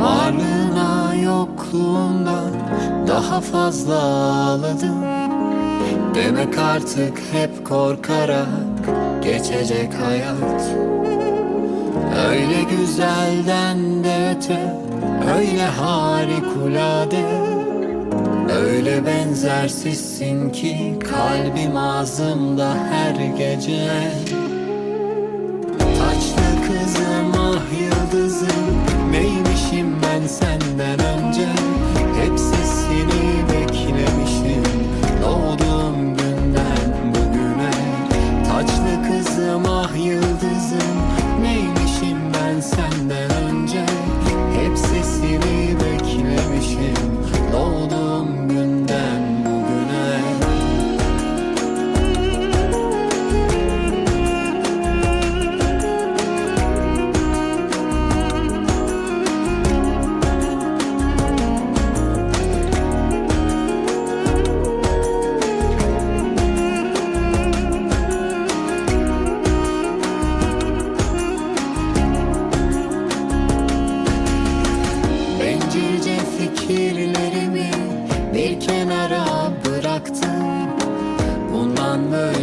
Varlığına yokluğundan daha fazla ağladım. Demek artık hep korkarak geçecek hayat. Öyle güzelden de öte Öyle harikulade Öyle benzersizsin ki Kalbim ağzımda her gece. Taçlı kızım ah yıldızım Neymişim ben senden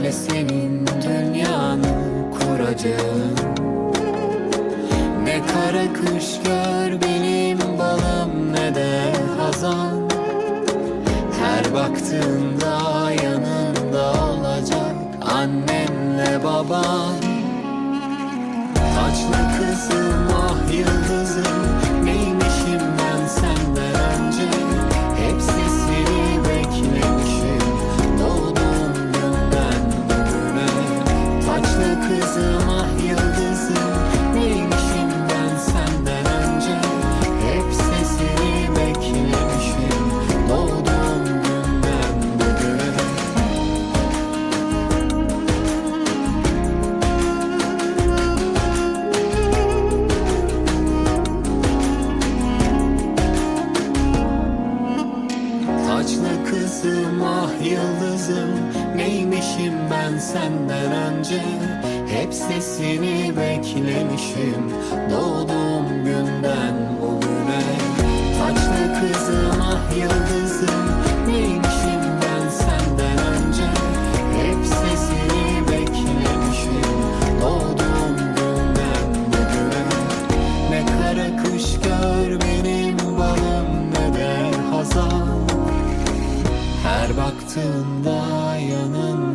Böyle senin dünyanı kuracağım. Ne kara kış gör benim balım ne de hazan. Her baktığında yanında olacak annenle baban. Taçlı Taçlı kızım ah yıldızım. Neymişim Taçlı kızım ah yıldızım. Neymişim ben senden önce? Hep sesini beklemişim. Doğduğum günden sırtında yanında